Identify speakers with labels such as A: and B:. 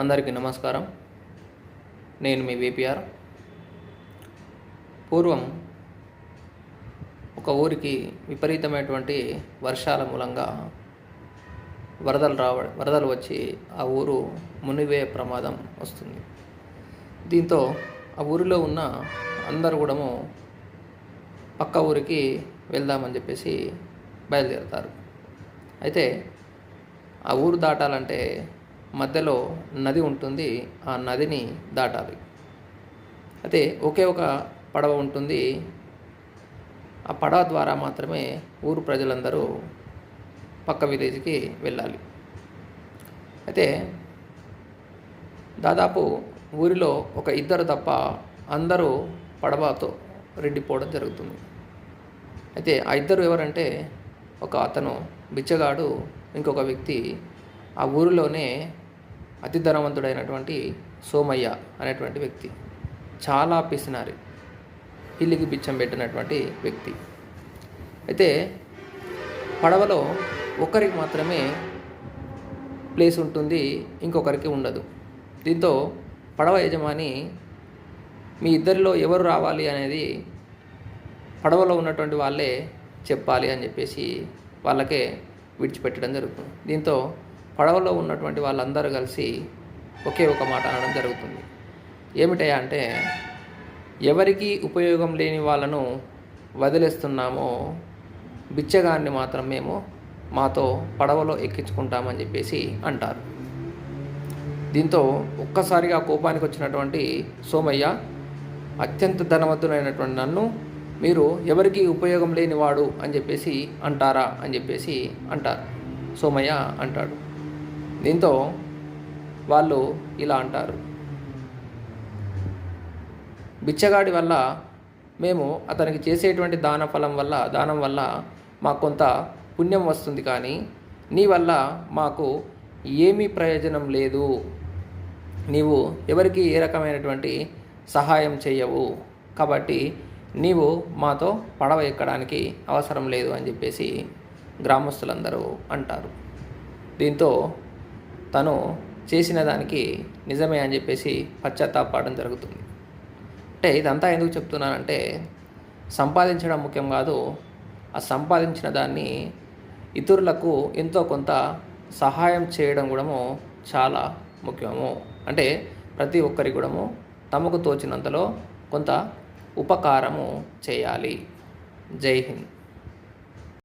A: అందరికీ నమస్కారం. నేను మీ విపిఆర్ పూర్వం ఒక ఊరికి విపరీతమైనటువంటి వర్షాల మూలంగా వరదలు రావ వరదలు వచ్చి ఆ ఊరు మునివే ప్రమాదం వస్తుంది. దీంతో ఆ ఊరిలో ఉన్న అందరు కూడాము పక్క ఊరికి వెళ్దామని చెప్పేసి బయలుదేరుతారు. అయితే ఆ ఊరు దాటాలంటే మధ్యలో నది ఉంటుంది ఆ నదిని దాటాలి. అయితే ఒకే ఒక పడవ ఉంటుంది. ఆ పడవ ద్వారా మాత్రమే ఊరు ప్రజలందరూ పక్క విలేజ్కి వెళ్ళాలి. అయితే దాదాపు ఊరిలో ఒక ఇద్దరు తప్ప అందరూ పడవతో రెడ్డిపోవడం జరుగుతుంది. అయితే ఆ ఇద్దరు ఎవరంటే ఒక అతను బిచ్చగాడు ఇంకొక వ్యక్తి ఆ ఊరిలోనే అతి ధనవంతుడైనటువంటి సోమయ్య అనేటువంటి వ్యక్తి. చాలా పిసినారి. పిల్లికి బిచ్చం పెట్టినటువంటి వ్యక్తి. అయితే పడవలో ఒకరికి మాత్రమే ప్లేస్ ఉంటుంది ఇంకొకరికి ఉండదు. దీంతో పడవ యజమాని మీ ఇద్దరిలో ఎవరు రావాలి? అనేది పడవలో ఉన్నటువంటి వాళ్ళే చెప్పాలి అని చెప్పేసి వాళ్ళకే విడిచిపెట్టడం జరుగుతుంది. దీంతో పడవలో ఉన్నటువంటి వాళ్ళందరూ కలిసి ఒకే ఒక మాట అనడం జరుగుతుంది. ఏమిటయా అంటే ఎవరికి ఉపయోగం లేని వాళ్ళను వదిలేస్తున్నామో బిచ్చగాన్ని మాత్రం మేము మాతో పడవలో ఎక్కించుకుంటామని చెప్పేసి అంటారు. దీంతో ఒక్కసారిగా కోపానికి వచ్చినటువంటి సోమయ్య అత్యంత ధనవంతుడైనటువంటి నన్ను మీరు ఎవరికి ఉపయోగం లేనివాడు అని చెప్పేసి అంటారా అని చెప్పేసి అంటారు. సోమయ్య అంటాడు. దీంతో వాళ్ళు ఇలా అంటారు. బిచ్చగాడి వల్ల మేము అతనికి చేసేటువంటి దాన ఫలం వల్ల దానం వల్ల మాకు కొంత పుణ్యం వస్తుంది కానీ నీ వల్ల మాకు ఏమీ ప్రయోజనం లేదు. నీవు ఎవరికి ఏ రకమైనటువంటి సహాయం చేయవు. కాబట్టి నీవు మాతో పడవ ఎక్కడానికి అవసరం లేదు అని చెప్పేసి గ్రామస్తులందరూ అంటారు. దీంతో తను చేసిన దానికి నిజమే అని చెప్పేసి పశ్చాత్తాపడడం జరుగుతుంది. అంటే ఇదంతా ఎందుకు చెప్తున్నానంటే సంపాదించడం ముఖ్యం కాదు ఆ సంపాదించిన దాన్ని ఇతరులకు ఎంతో కొంత సహాయం చేయడం కూడా చాలా ముఖ్యము. అంటే ప్రతి ఒక్కరి కూడాము తమకు తోచినంతలో కొంత ఉపకారము చేయాలి. జై హింద్.